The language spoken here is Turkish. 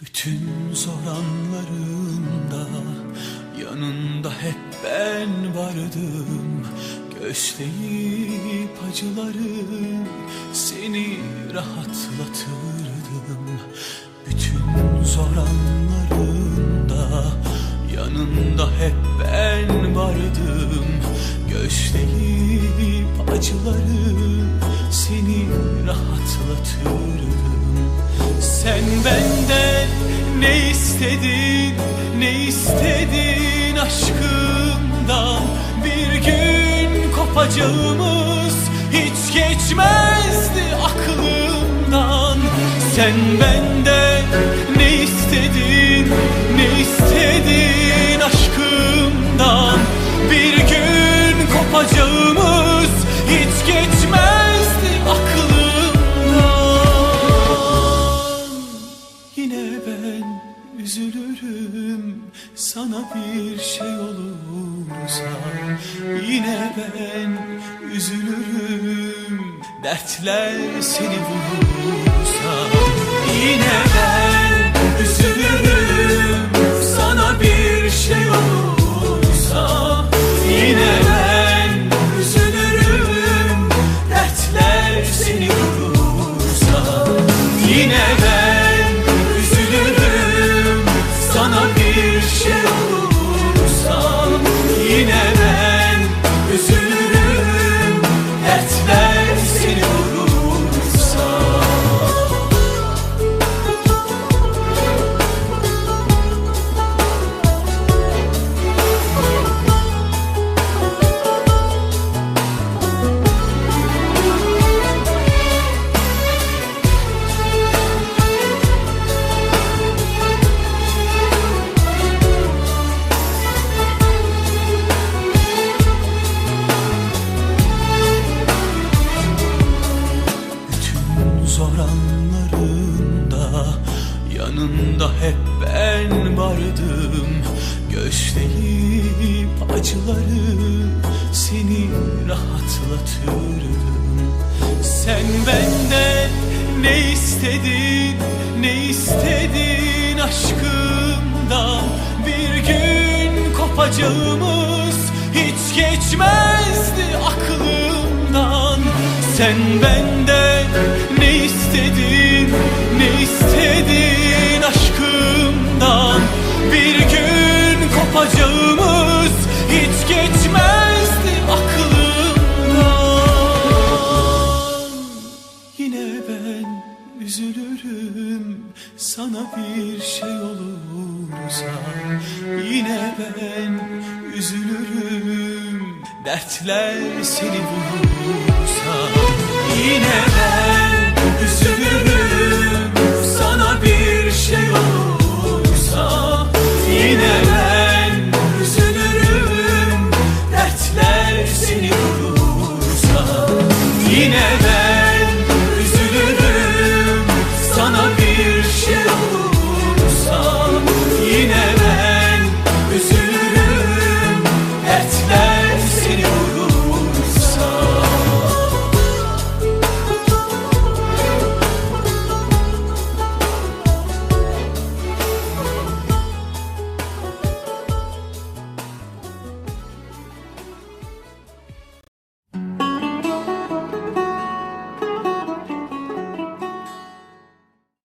Bütün zor anlarımda yanında hep ben vardım. Göğüsleyip acıları seni rahatlatırdım. Bütün zor anlarında yanında hep ben vardım. Göğüsleyip acıları seni rahatlatırdım. Sen benden ne istedin, ne istedin aşkımdan gün kopacağımız hiç geçmezdi aklımdan. Sen benden ne istedin, ne istedin aşkımdan? Bir gün kopacağımız hiç geçmezdi aklımdan. Yine ben üzülürüm sana bir şey olursa Yine ben üzülürüm. Dertler seni vurursa Yine ben üzülürüm. Sana bir şey olursa Yine Bütün zor anlarında yanında hep ben vardım. Göğüsleyip acıları seni rahatlatırdım. Sen benden ne istedin, ne istedin aşkımdan? Bir gün kopacağımız şey olursa Yine ben üzülürüm. Dertler seni ben